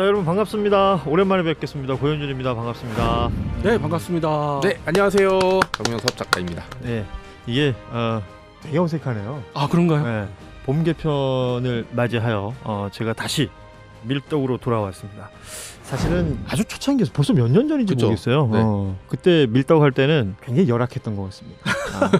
자 여러분 반갑습니다. 오랜만에 뵙겠습니다. 고현준입니다. 반갑습니다. 네 반갑습니다. 네, 안녕하세요. 정명섭 작가입니다. 네 이게 어, 되게 어색하네요. 아 그런가요? 네, 봄 개편을 맞이하여 어, 제가 다시 밀떡으로 돌아왔습니다. 사실은 아주 초창기에서 벌써 몇 년 전인지 그쵸. 모르겠어요. 네. 어, 그때 밀떡 할 때는 굉장히 열악했던 것 같습니다. 아,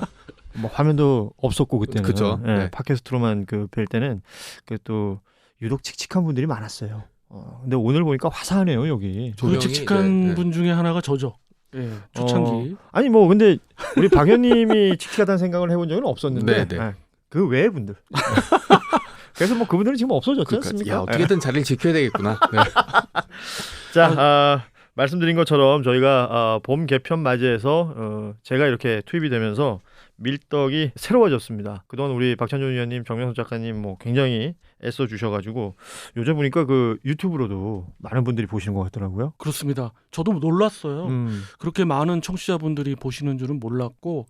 뭐 화면도 없었고 그때는 그쵸. 예, 네. 팟캐스트로만 그 뵐 때는 그 또 유독 칙칙한 분들이 많았어요. 어, 근데 오늘 보니까 화사하네요 여기. 그 조명이, 칙칙한 네, 네. 분 중에 하나가 저죠. 예, 초창기. 아니 뭐 근데 우리 박 의원님이 칙칙하다는 생각을 해본 적은 없었는데 네, 네. 예, 그 외의 분들. 그래서 뭐 그분들은 지금 없어졌지 그러니까, 않습니까? 야, 예. 어떻게든 자리를 지켜야 되겠구나. 네. 자, 아, 말씀드린 것처럼 저희가 아, 봄 개편 맞이해서 어, 제가 이렇게 투입이 되면서 밀떡이 새로워졌습니다. 그동안 우리 박찬준 위원님, 정명선 작가님 뭐 굉장히 애써 주셔가지고 요즘 보니까 그 유튜브로도 많은 분들이 보시는 것 같더라고요. 그렇습니다. 저도 놀랐어요. 음. 그렇게 많은 청취자분들이 보시는 줄은 몰랐고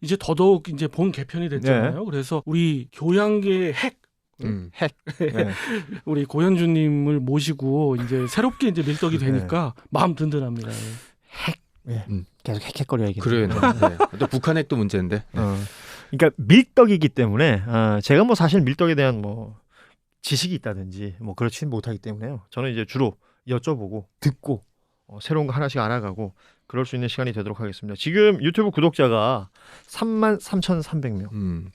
이제 더더욱 이제 본 개편이 됐잖아요. 그래서 우리 교양계의 핵 음. 핵. 네. 우리 고현주님을 모시고 이제 새롭게 이제 밀떡이 되니까 마음 든든합니다. 예. 계속 헥헥거려야겠네. 그래요. 네. 또 북한 핵도 문제인데. 어. 그러니까 밀떡이기 때문에 어, 제가 뭐 사실 밀떡에 대한 뭐 지식이 있다든지 뭐 그렇지는 못하기 때문에요. 저는 이제 주로 여쭤보고 듣고 어, 새로운 거 하나씩 알아가고 그럴 수 있는 시간이 되도록 하겠습니다. 지금 유튜브 구독자가 3만 3,300명. 음.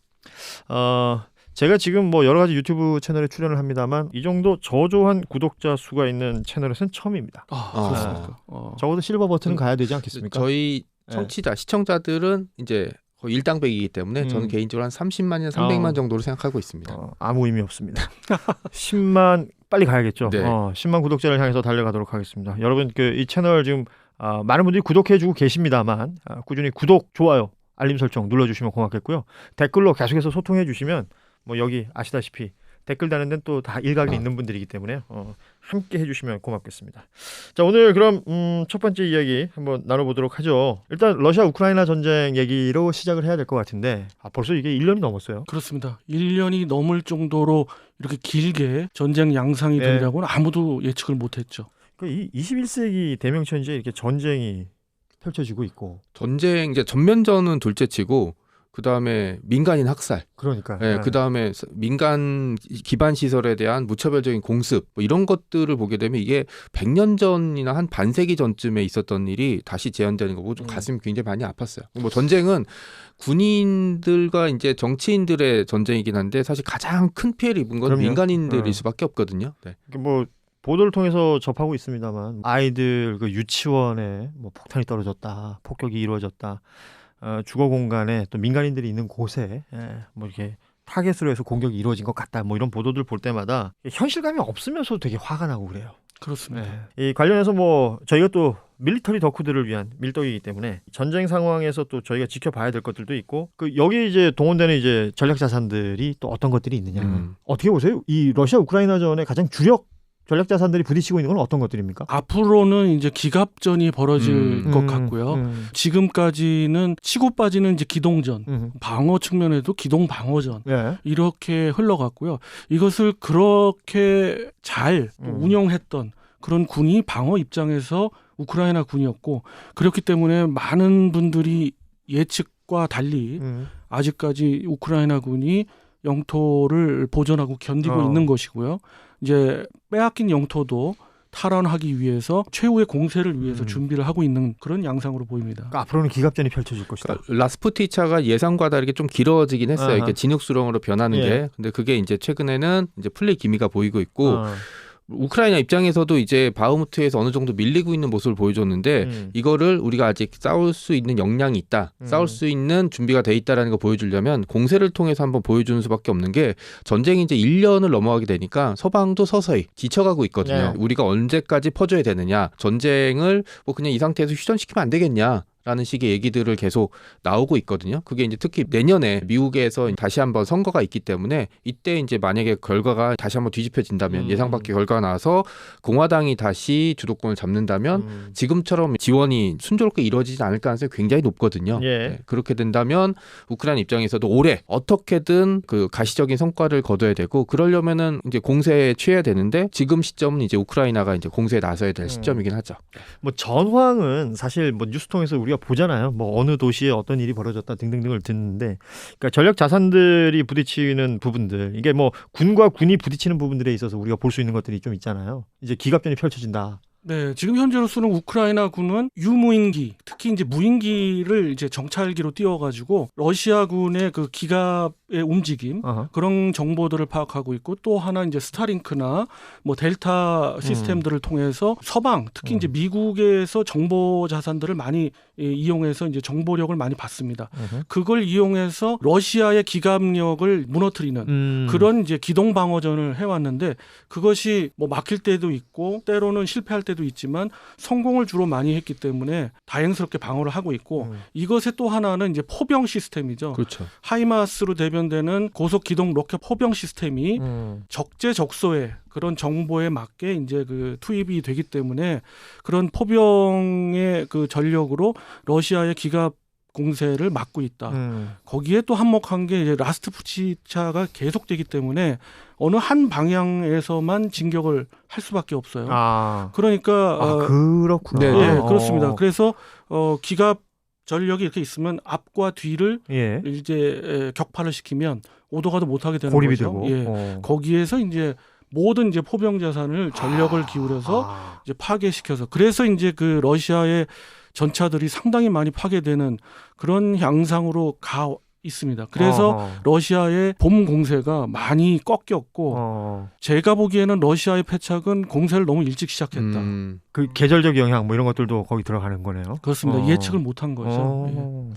어, 제가 지금 뭐 여러 가지 유튜브 채널에 출연을 합니다만 이 정도 저조한 구독자 수가 있는 채널에서는 처음입니다. 아, 아. 그렇습니까? 어. 적어도 실버 버튼은 음, 가야 되지 않겠습니까? 저희 네. 청취자, 시청자들은 이제 거의 일당백이기 때문에 음. 저는 개인적으로 한 30만이나 300만 어. 정도로 생각하고 있습니다. 어, 아무 의미 없습니다. 10만 빨리 가야겠죠. 네. 어, 10만 구독자를 향해서 달려가도록 하겠습니다. 여러분 그 이 채널 지금 아, 많은 분들이 구독해주고 계십니다만 아, 꾸준히 구독, 좋아요, 알림 설정 눌러주시면 고맙겠고요. 댓글로 계속해서 소통해주시면 뭐 여기 아시다시피 댓글 다는 데는 또 다 일각이 아. 있는 분들이기 때문에 어, 함께 해주시면 고맙겠습니다. 자 오늘 그럼 음, 첫 번째 이야기 한번 나눠보도록 하죠. 일단 러시아 우크라이나 전쟁 얘기로 시작을 해야 될 것 같은데 아, 벌써 이게 1년이 넘었어요. 그렇습니다. 1년이 넘을 정도로 이렇게 길게 전쟁 양상이 네. 되리라고는 아무도 예측을 못했죠. 그러니까 이 21세기 대명천지에 이렇게 전쟁이 펼쳐지고 있고 전쟁 이제 전면전은 둘째치고 그 다음에 민간인 학살, 그러니까 예, 그 다음에 민간 기반 시설에 대한 무차별적인 공습 뭐 이런 것들을 보게 되면 이게 100년 전이나 한 반세기 전쯤에 있었던 일이 다시 재현되는 거고 좀 음. 가슴이 굉장히 많이 아팠어요. 뭐 전쟁은 군인들과 이제 정치인들의 전쟁이긴 한데 사실 가장 큰 피해를 입은 건 그럼요. 민간인들일 어. 수밖에 없거든요. 네. 뭐 보도를 통해서 접하고 있습니다만 아이들 그 유치원에 뭐 폭탄이 떨어졌다, 폭격이 이루어졌다, 어, 주거 공간에 또 민간인들이 있는 곳에 예, 뭐 이렇게 타겟으로 해서 공격이 이루어진 것 같다, 뭐 이런 보도들 볼 때마다 현실감이 없으면서도 되게 화가 나고 그래요. 그렇습니다. 이 관련해서 뭐 저희가 또 밀리터리 덕후들을 위한 밀떡이기 때문에 전쟁 상황에서 또 저희가 지켜봐야 될 것들도 있고 그 여기 이제 동원되는 이제 전략 자산들이 또 어떤 것들이 있느냐 음. 어떻게 보세요? 이 러시아 우크라이나전의 가장 주력 전략 자산들이 부딪히고 있는 건 어떤 것들입니까? 앞으로는 이제 기갑전이 벌어질 음. 것 음, 같고요. 음, 지금까지는 치고 빠지는 이제 기동전, 음. 방어 측면에도 기동 방어전 예. 이렇게 흘러갔고요. 이것을 그렇게 잘 음. 운영했던 그런 군이 방어 입장에서 우크라이나 군이었고 그렇기 때문에 많은 분들이 예측과 달리 음. 아직까지 우크라이나 군이 영토를 보존하고 견디고 어. 있는 것이고요. 이제 빼앗긴 영토도 탈환하기 위해서 최후의 공세를 위해서 음. 준비를 하고 있는 그런 양상으로 보입니다. 그러니까 앞으로는 기갑전이 펼쳐질 것이다. 그러니까 라스푸티차가 예상과 다르게 좀 길어지긴 했어요. 아하. 이렇게 진흙 수렁으로 변하는 예. 게. 근데 그게 이제 최근에는 이제 플레이 기미가 보이고 있고 어. 우크라이나 입장에서도 이제 바흐무트에서 어느 정도 밀리고 있는 모습을 보여줬는데 음. 이거를 우리가 아직 싸울 수 있는 역량이 있다, 음. 싸울 수 있는 준비가 돼 있다라는 거 보여주려면 공세를 통해서 한번 보여주는 수밖에 없는 게 전쟁이 이제 1년을 넘어가게 되니까 서방도 서서히 지쳐가고 있거든요. 네. 우리가 언제까지 퍼줘야 되느냐, 전쟁을 뭐 그냥 이 상태에서 휴전시키면 안 되겠냐. 라는 식의 얘기들을 계속 나오고 있거든요. 그게 이제 특히 내년에 미국에서 다시 한번 선거가 있기 때문에 이때 이제 만약에 결과가 다시 한번 뒤집혀진다면 음. 예상 밖의 결과가 나와서 공화당이 다시 주도권을 잡는다면 음. 지금처럼 지원이 순조롭게 이루어지지 않을 가능성이 굉장히 높거든요. 예. 네, 그렇게 된다면 우크라이나 입장에서도 올해 어떻게든 그 가시적인 성과를 거둬야 되고 그러려면은 이제 공세에 취해야 되는데 지금 시점은 이제 우크라이나가 이제 공세에 나서야 될 음. 시점이긴 하죠. 뭐 전황은 사실 뭐 뉴스 통해서 우리가 보잖아요. 뭐 어느 도시에 어떤 일이 벌어졌다 등등등을 듣는데, 그러니까 전력 자산들이 부딪히는 부분들, 이게 뭐 군과 군이 부딪히는 부분들에 있어서 우리가 볼 수 있는 것들이 좀 있잖아요. 이제 기갑전이 펼쳐진다. 네, 지금 현재로서는 우크라이나 군은 유무인기, 특히 이제 무인기를 이제 정찰기로 띄워가지고 러시아군의 그 기갑의 움직임 어허. 그런 정보들을 파악하고 있고 또 하나 이제 스타링크나 뭐 델타 시스템들을 통해서 서방 특히 음. 이제 미국에서 정보 자산들을 많이 예, 이용해서 이제 정보력을 많이 받습니다. 어허. 그걸 이용해서 러시아의 기갑력을 무너뜨리는 음. 그런 이제 기동 방어전을 해왔는데 그것이 뭐 막힐 때도 있고 때로는 실패할 때도 있지만 성공을 주로 많이 했기 때문에 다행스럽게 방어를 하고 있고 음. 이것의 또 하나는 이제 포병 시스템이죠. 그렇죠. 하이마스로 대변되는 고속 기동 로켓 포병 시스템이 음. 적재적소에 그런 정보에 맞게 이제 그 투입이 되기 때문에 그런 포병의 그 전력으로 러시아의 기갑 공세를 막고 있다. 음. 거기에 또 한몫한 게 이제 라스트 푸치차가 계속되기 때문에 어느 한 방향에서만 진격을 할 수밖에 없어요. 아, 그러니까 아 어, 그렇구나. 네, 예, 네. 그렇습니다. 어. 그래서 어, 기갑 전력이 이렇게 있으면 앞과 뒤를 예. 이제 에, 격파를 시키면 오도가도 못하게 되는 고립이 거죠. 되고. 예. 어. 거기에서 이제 모든 이제 포병 자산을 전력을 기울여서 아. 이제 파괴시켜서 그래서 이제 그 러시아의 전차들이 상당히 많이 파괴되는 그런 양상으로 가 있습니다. 그래서 어허. 러시아의 봄 공세가 많이 꺾였고 어. 제가 보기에는 러시아의 패착은 공세를 너무 일찍 시작했다. 음, 그 계절적 영향 뭐 이런 것들도 거기 들어가는 거네요. 그렇습니다. 어. 예측을 못한 거죠. 예.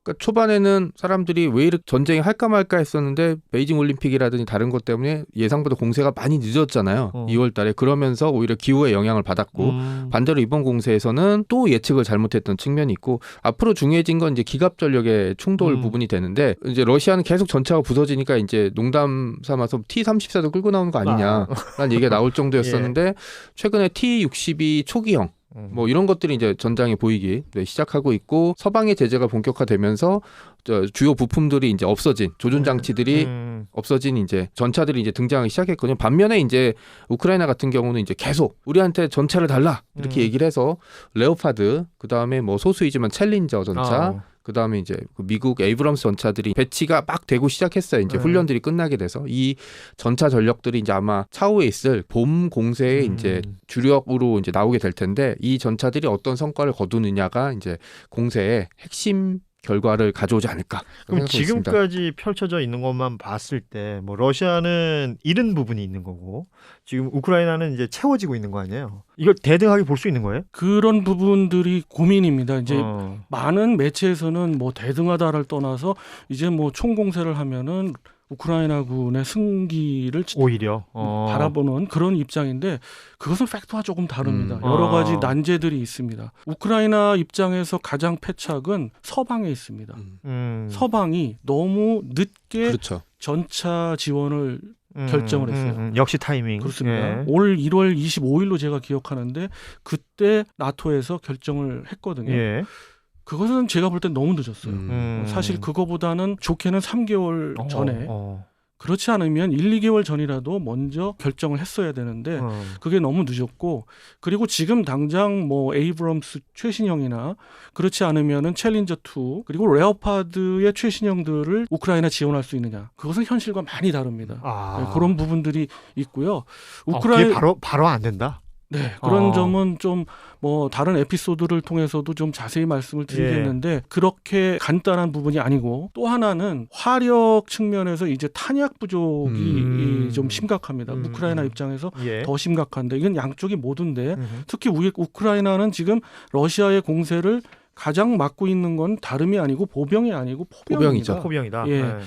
어. 그러니까 초반에는 사람들이 왜 이렇게 전쟁이 할까 말까 했었는데 베이징 올림픽이라든지 다른 것 때문에 예상보다 공세가 많이 늦었잖아요. 어. 2월 달에 그러면서 오히려 기후에 영향을 받았고 음. 반대로 이번 공세에서는 또 예측을 잘못했던 측면이 있고 앞으로 중요해진 건 이제 기갑 전력의 충돌 음. 부분이 되는데 이제 러시아는 계속 전차가 부서지니까 이제 농담 삼아서 T-34도 끌고 나오는 거 아. 아니냐라는 얘기가 나올 정도였었는데 최근에 T-62 초기형 음. 뭐 이런 것들이 이제 전장에 보이기 네, 시작하고 있고 서방의 제재가 본격화되면서 저 주요 부품들이 이제 없어진 조준 장치들이 음. 없어진 이제 전차들이 이제 등장하기 시작했거든요. 반면에 이제 우크라이나 같은 경우는 이제 계속 우리한테 전차를 달라 이렇게 음. 얘기를 해서 레오파드 그 다음에 뭐 소수이지만 챌린저 전차 어. 그 다음에 이제 그 미국 에이브럼스 전차들이 배치가 막 되고 시작했어요. 이제 네. 훈련들이 끝나게 돼서 이 전차 전력들이 이제 아마 차후에 있을 봄 공세에 음. 이제 주력으로 이제 나오게 될 텐데 이 전차들이 어떤 성과를 거두느냐가 이제 공세의 핵심 결과를 가져오지 않을까. 그럼 생각하고 있습니다. 지금까지 펼쳐져 있는 것만 봤을 때 뭐 러시아는 잃은 부분이 있는 거고 지금 우크라이나는 이제 채워지고 있는 거 아니에요? 이걸 대등하게 볼 수 있는 거예요? 그런 부분들이 고민입니다. 이제 어. 많은 매체에서는 뭐 대등하다를 떠나서 이제 뭐 총공세를 하면은 우크라이나군의 승기를 치- 오히려 어. 바라보는 그런 입장인데 그것은 팩트와 조금 다릅니다. 음. 여러 아. 가지 난제들이 있습니다. 우크라이나 입장에서 가장 패착은 서방에 있습니다. 음, 음. 서방이 너무 늦게 그렇죠. 전차 지원을 음, 결정을 음, 했어요. 음, 역시 타이밍. 그렇습니다. 예. 올 1월 25일로 제가 기억하는데 그때 나토에서 결정을 했거든요. 예. 그것은 제가 볼 땐 너무 늦었어요. 음. 음. 사실 그거보다는 좋게는 3개월 어, 전에 어, 그렇지 않으면 1, 2개월 전이라도 먼저 결정을 했어야 되는데 어. 그게 너무 늦었고 그리고 지금 당장 뭐 에이브럼스 최신형이나 그렇지 않으면은 챌린저 2 그리고 레오파드의 최신형들을 우크라이나 지원할 수 있느냐 그것은 현실과 많이 다릅니다. 아. 네, 그런 부분들이 있고요. 어, 우크라이나 그게 바로 바로 안 된다. 네, 그런 어. 점은 좀 뭐 다른 에피소드를 통해서도 좀 자세히 말씀을 예. 드리겠는데 그렇게 간단한 부분이 아니고 또 하나는 화력 측면에서 이제 탄약 부족이 음. 이- 좀 심각합니다. 음. 우크라이나 입장에서 예. 더 심각한데 이건 양쪽이 모두인데 음. 특히 우, 우크라이나는 지금 러시아의 공세를 가장 막고 있는 건 다름이 아니고 보병이 아니고. 포병이죠. 포병이다. 예. 네.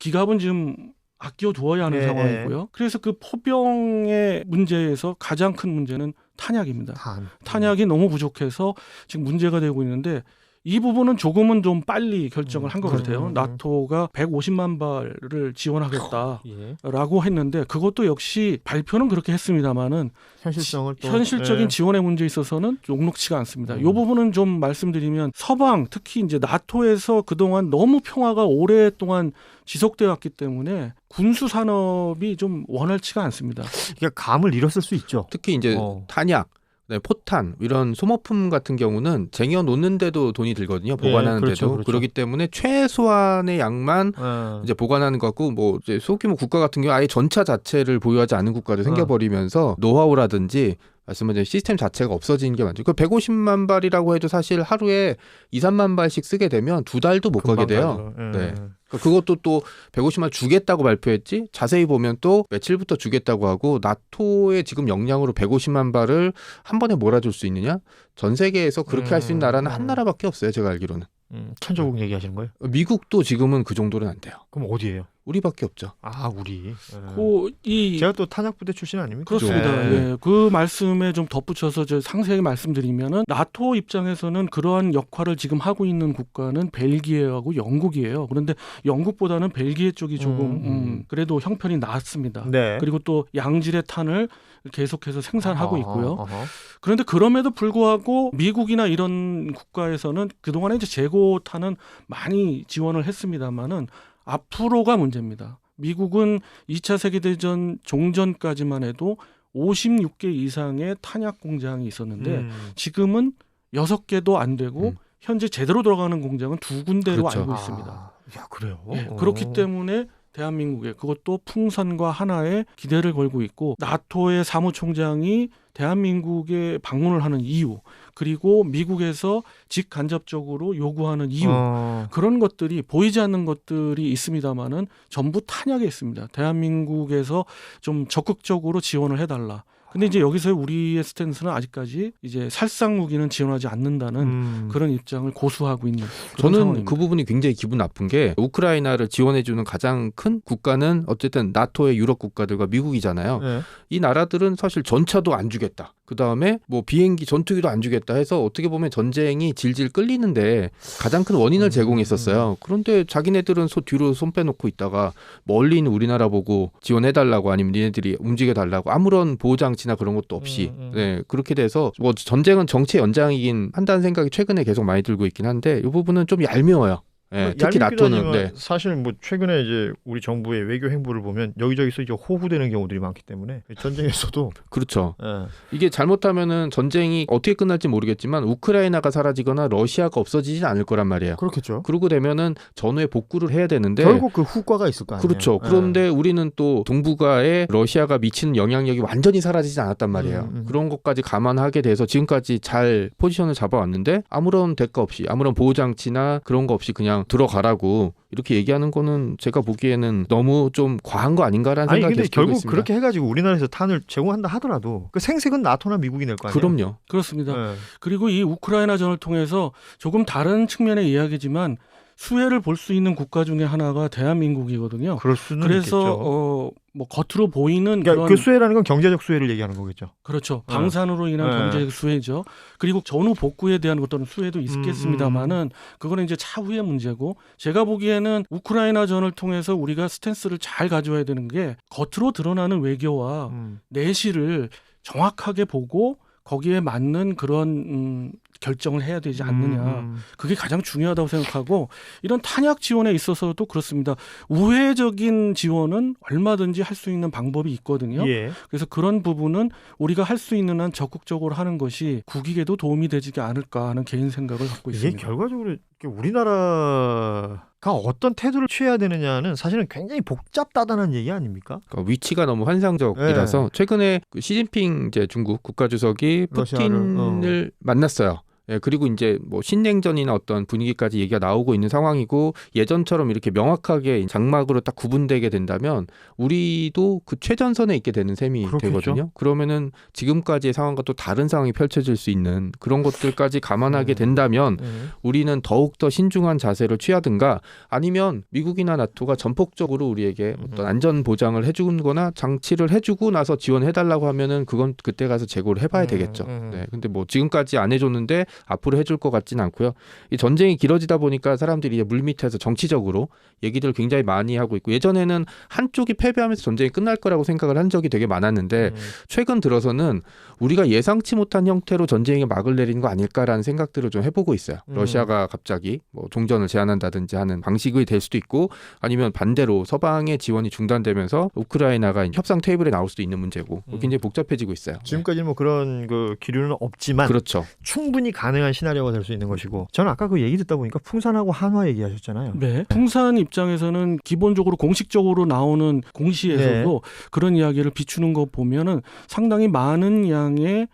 기갑은 지금 아껴 두어야 하는 예. 상황이고요. 그래서 그 포병의 문제에서 가장 큰 문제는 탄약입니다. 탄. 탄약이 너무 부족해서 지금 문제가 되고 있는데 이 부분은 조금은 좀 빨리 결정을 한것 음, 같아요. 음, 음. 나토가 150만 발을 지원하겠다. 예. 라고 했는데 그것도 역시 발표는 그렇게 했습니다마는 현실성을 또 현실적인 예. 지원의 문제에 있어서는 녹록치가 않습니다. 음. 이 부분은 좀 말씀드리면 서방 특히 이제 나토에서 그동안 너무 평화가 오랫동안 지속되어 왔기 때문에 군수 산업이 좀 원활치가 않습니다. 그러니까 감을 잃었을 수 있죠. 특히 이제 어. 탄약, 그다음에 포탄 이런 소모품 같은 경우는 쟁여 놓는데도 돈이 들거든요. 보관하는데도 그렇죠, 그렇죠. 그렇기 때문에 최소한의 양만 어. 이제 보관하는 것 같고 뭐 이제 소규모 국가 같은 경우 아예 전차 자체를 보유하지 않은 국가도 생겨버리면서 노하우라든지 말씀하신 시스템 자체가 없어지는 게 많죠. 그 150만 발이라고 해도 사실 하루에 2, 3만 발씩 쓰게 되면 두 달도 못 가게 돼요. 예. 네. 그러니까 그것도 또 150만 주겠다고 발표했지 자세히 보면 또 며칠부터 주겠다고 하고 나토의 지금 역량으로 150만 발을 한 번에 몰아줄 수 있느냐? 전 세계에서 그렇게 할수 있는 음, 나라는 음. 한 나라밖에 없어요. 제가 알기로는 음, 천조국 얘기하시는 거예요? 미국도 지금은 그 정도는 안 돼요. 그럼 어디예요? 우리밖에 없죠. 아 우리. 예. 그이 제가 또 탄약 부대 출신 아닙니까? 그렇습니다. 네. 예. 그 말씀에 좀 덧붙여서 저 상세히 말씀드리면은 나토 입장에서는 그러한 역할을 지금 하고 있는 국가는 벨기에하고 영국이에요. 그런데 영국보다는 벨기에 쪽이 조금 음, 음, 음. 그래도 형편이 낫습니다. 네. 그리고 또 양질의 탄을 계속해서 생산하고 아, 있고요. 어허. 그런데 그럼에도 불구하고 미국이나 이런 국가에서는 그동안에 이제 재고탄은 많이 지원을 했습니다마는 앞으로가 문제입니다. 미국은 2차 세계대전 종전까지만 해도 56개 이상의 탄약 공장이 있었는데 음. 지금은 6개도 안 되고 음. 현재 제대로 들어가는 공장은 두 군데로 그렇죠. 알고 아, 있습니다. 야 그래요? 예, 어. 그렇기 때문에 대한민국에 그것도 풍선과 하나에 기대를 걸고 있고 나토의 사무총장이 대한민국에 방문을 하는 이유 그리고 미국에서 직간접적으로 요구하는 이유 어. 그런 것들이 보이지 않는 것들이 있습니다만은 전부 탄약에 있습니다. 대한민국에서 좀 적극적으로 지원을 해달라. 근데 이제 여기서 우리의 스탠스는 아직까지 이제 살상 무기는 지원하지 않는다는 음. 그런 입장을 고수하고 있는 그런 저는 상황입니다. 그 부분이 굉장히 기분 나쁜 게 우크라이나를 지원해 주는 가장 큰 국가는 어쨌든 나토의 유럽 국가들과 미국이잖아요. 예. 이 나라들은 사실 전차도 안 주겠다. 그 다음에 뭐 비행기 전투기도 안 주겠다 해서 어떻게 보면 전쟁이 질질 끌리는데 가장 큰 원인을 음, 제공했었어요. 그런데 자기네들은 소 뒤로 손 빼놓고 있다가 멀리 있는 우리나라 보고 지원해 달라고 아니면 니네들이 움직여 달라고 아무런 보호 장치나 그런 것도 없이 음, 음. 네 그렇게 돼서 뭐 전쟁은 정치의 연장이긴 한다는 생각이 최근에 계속 많이 들고 있긴 한데 이 부분은 좀 얄미워요. 예, 특히 나토는 네. 사실 뭐 최근에 이제 우리 정부의 외교 행보를 보면 여기저기서 이제 호구되는 경우들이 많기 때문에 전쟁에서도 그렇죠. 예. 이게 잘못하면은 전쟁이 어떻게 끝날지 모르겠지만 우크라이나가 사라지거나 러시아가 없어지진 않을 거란 말이에요. 그렇겠죠. 그러고 되면은 전후에 복구를 해야 되는데 결국 그 후과가 있을 거 아니에요. 그렇죠. 예. 그런데 우리는 또 동북아에 러시아가 미치는 영향력이 완전히 사라지지 않았단 말이에요. 음, 음. 그런 것까지 감안하게 돼서 지금까지 잘 포지션을 잡아왔는데 아무런 대가 없이 아무런 보호 장치나 그런 거 없이 그냥 들어가라고 이렇게 얘기하는 거는 제가 보기에는 너무 좀 과한 거 아닌가라는 아니 생각이 근데 결국 있습니다. 그렇게 해가지고 우리나라에서 탄을 제공한다 하더라도 그 생색은 나토나 미국이 낼 거 아니에요. 그럼요. 그렇습니다. 예. 그리고 이 우크라이나 전을 통해서 조금 다른 측면의 이야기지만 수혜를 볼 수 있는 국가 중에 하나가 대한민국이거든요. 그럴 수는 그래서 있겠죠. 어, 뭐 겉으로 보이는 그러니까 그 수혜라는 건 경제적 수혜를 얘기하는 거겠죠. 그렇죠. 네. 방산으로 인한 네. 경제적 수혜죠. 그리고 전후 복구에 대한 어떤 수혜도 있겠습니다만은 그거는 이제 차후의 문제고 제가 보기에는 우크라이나 전을 통해서 우리가 스탠스를 잘 가져와야 되는 게 겉으로 드러나는 외교와 음. 내실을 정확하게 보고 거기에 맞는 그런 음, 결정을 해야 되지 않느냐. 음, 그게 가장 중요하다고 생각하고 이런 탄약 지원에 있어서도 그렇습니다. 우회적인 지원은 얼마든지 할 수 있는 방법이 있거든요. 음. 예. 그래서 그런 부분은 우리가 할 수 있는 한 적극적으로 하는 것이 국익에도 도움이 되지 않을까 하는 개인 생각을 갖고 이게 있습니다. 결과적으로 이렇게 우리나라가 어떤 태도를 취해야 되느냐는 사실은 굉장히 복잡다단한 얘기 아닙니까? 그러니까 위치가 너무 환상적이라서 최근에 그 시진핑 이제 중국 국가주석이 러시아를, 푸틴을 만났어요. 예, 그리고 이제 뭐 신냉전이나 어떤 분위기까지 얘기가 나오고 있는 상황이고 예전처럼 이렇게 명확하게 장막으로 딱 구분되게 된다면 우리도 그 최전선에 있게 되는 셈이 그렇겠죠. 되거든요. 그러면은 지금까지의 상황과 또 다른 상황이 펼쳐질 수 있는 그런 것들까지 감안하게 음. 된다면 예. 우리는 더욱 더 신중한 자세를 취하든가 아니면 미국이나 나토가 전폭적으로 우리에게 어떤 음. 안전 보장을 해주거나 장치를 해주고 나서 지원해달라고 하면은 그건 그때 가서 재고를 해봐야 음, 되겠죠. 음. 네, 근데 뭐 지금까지 안 해줬는데 앞으로 해줄 것 같지는 않고요. 이 전쟁이 길어지다 보니까 사람들이 이제 물밑에서 정치적으로 얘기들을 굉장히 많이 하고 있고 예전에는 한쪽이 패배하면서 전쟁이 끝날 거라고 생각을 한 적이 되게 많았는데 음. 최근 들어서는 우리가 예상치 못한 형태로 전쟁에 막을 내리는 거 아닐까라는 생각들을 좀 해보고 있어요. 음. 러시아가 갑자기 뭐 종전을 제한한다든지 하는 방식이 될 수도 있고 아니면 반대로 서방의 지원이 중단되면서 우크라이나가 협상 테이블에 나올 수도 있는 문제고 음. 굉장히 복잡해지고 있어요. 지금까지는 뭐 그런 그 기류는 네. 없지만 그렇죠. 충분히 가 능한 시나리오가 될 수 있는 것이고 저는 아까 그 얘기 듣다 보니까 풍산하고 한화 얘기하셨잖아요. 네. 풍산 입장에서는 기본적으로 공식적으로 나오는 공시에서도 그런 이야기를 비추는 거 보면은 상당히 많은 양의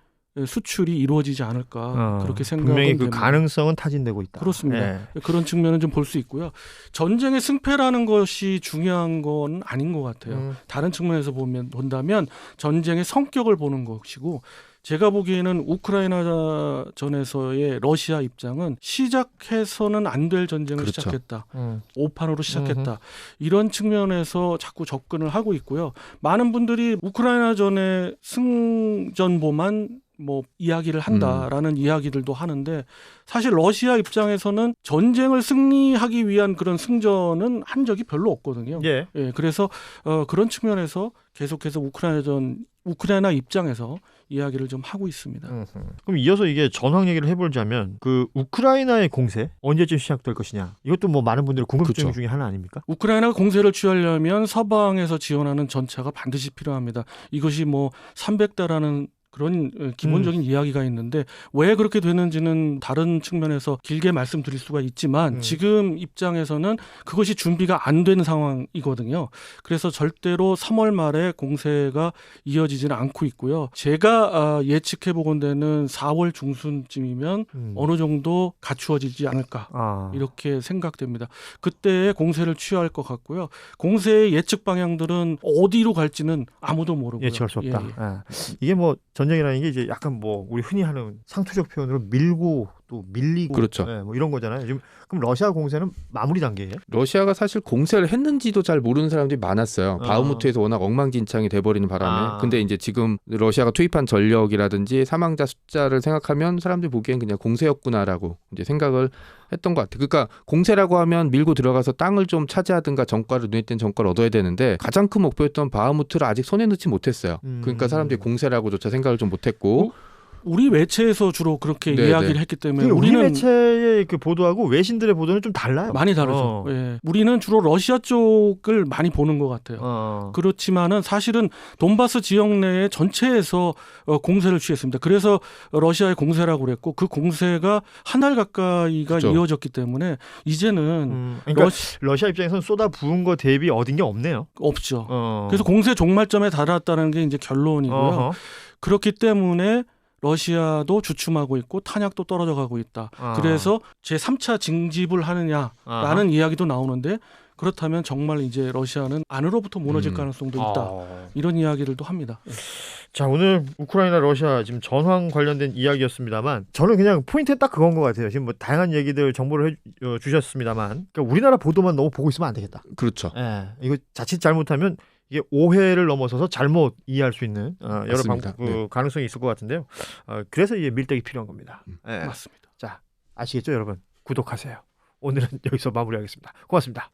수출이 이루어지지 않을까 어, 그렇게 생각은 분명히 그 됩니다. 가능성은 타진되고 있다. 그렇습니다. 예. 그런 측면은 좀 볼 수 있고요. 전쟁의 승패라는 것이 중요한 건 아닌 것 같아요. 음. 다른 측면에서 보면 본다면 전쟁의 성격을 보는 것이고 제가 보기에는 우크라이나 전에서의 러시아 입장은 시작해서는 안 될 전쟁을 그렇죠. 시작했다. 음. 오판으로 시작했다. 이런 측면에서 자꾸 접근을 하고 있고요. 많은 분들이 우크라이나 전의 승전보만 뭐 이야기를 한다라는 이야기들도 하는데 사실 러시아 입장에서는 전쟁을 승리하기 위한 그런 승전은 한 적이 별로 없거든요. 예. 예, 그래서 어, 그런 측면에서 계속해서 우크라이나 전 우크라이나 입장에서 이야기를 좀 하고 있습니다. 그럼 이어서 이게 전황 얘기를 해보자면 그 우크라이나의 공세 언제쯤 시작될 것이냐 이것도 뭐 많은 분들의 궁금증 그쵸. 중에 하나 아닙니까? 우크라이나가 공세를 취하려면 서방에서 지원하는 전차가 반드시 필요합니다. 이것이 뭐 300대라는 그런 어, 기본적인 이야기가 있는데 왜 그렇게 되는지는 다른 측면에서 길게 말씀드릴 수가 있지만 음. 지금 입장에서는 그것이 준비가 안된 상황이거든요. 그래서 절대로 3월 말에 공세가 이어지지는 않고 있고요. 제가 아, 예측해 보건대는 4월 중순쯤이면 음. 어느 정도 갖추어지지 않을까 아. 이렇게 생각됩니다. 그때 공세를 취할 것 같고요. 공세의 예측 방향들은 어디로 갈지는 아무도 모르고요. 예측할 수 없다. 예, 예. 예. 이게 뭐 전쟁이라는 게 이제 약간 뭐 우리 흔히 하는 상투적 표현으로 밀고 또 밀리고 그렇죠. 예, 뭐 이런 거잖아요. 지금 그럼 러시아 공세는 마무리 단계예요? 러시아가 사실 공세를 했는지도 잘 모르는 사람들이 많았어요. 어. 바흐무트에서 워낙 엉망진창이 돼버리는 바람에. 아. 근데 이제 지금 러시아가 투입한 전력이라든지 사망자 숫자를 생각하면 사람들이 보기엔 그냥 공세였구나라고 이제 생각을 했던 것 같아요. 그러니까 공세라고 하면 밀고 들어가서 땅을 좀 차지하든가 정과를 눈에 띈 정과를 얻어야 되는데 가장 큰 목표였던 바흐무트를 아직 손에 넣지 못했어요. 음. 그러니까 사람들이 공세라고조차 생각을 좀 못했고 우리 매체에서 주로 그렇게 네, 이야기를 네. 했기 때문에 우리 우리는 매체의 그 보도하고 외신들의 보도는 좀 달라요. 많이 다르죠. 어. 예. 우리는 주로 러시아 쪽을 많이 보는 것 같아요. 어. 그렇지만은 사실은 돈바스 지역 내에 전체에서 어, 공세를 취했습니다. 그래서 러시아의 공세라고 그랬고 그 공세가 한 달 가까이가 그죠. 이어졌기 때문에 이제는 음, 그러니까 러시, 러시아 입장에서는 쏟아 부은 거 대비 얻은 게 없네요. 없죠. 어. 그래서 공세 종말점에 달았다는 게 이제 결론이고요. 어허. 그렇기 때문에 러시아도 주춤하고 있고 탄약도 떨어져 가고 있다. 아. 그래서 제 3차 징집을 하느냐라는 아하. 이야기도 나오는데 그렇다면 정말 이제 러시아는 안으로부터 무너질 음. 가능성도 있다. 어. 이런 이야기들도 합니다. 자 오늘 우크라이나 러시아 지금 전황 관련된 이야기였습니다만 저는 그냥 포인트는 딱 그건 것 같아요. 지금 뭐 다양한 얘기들 정보를 해, 어, 주셨습니다만 그러니까 우리나라 보도만 너무 보고 있으면 안 되겠다. 그렇죠. 예, 이거 자칫 잘못하면 이게 오해를 넘어서서 잘못 이해할 수 있는 어, 여러 방, 맞습니다. 그 네. 가능성이 있을 것 같은데요. 어, 그래서 이게 밀떡이 필요한 겁니다. 음. 예. 맞습니다. 아시겠죠, 여러분? 구독하세요. 오늘은 여기서 마무리하겠습니다. 고맙습니다.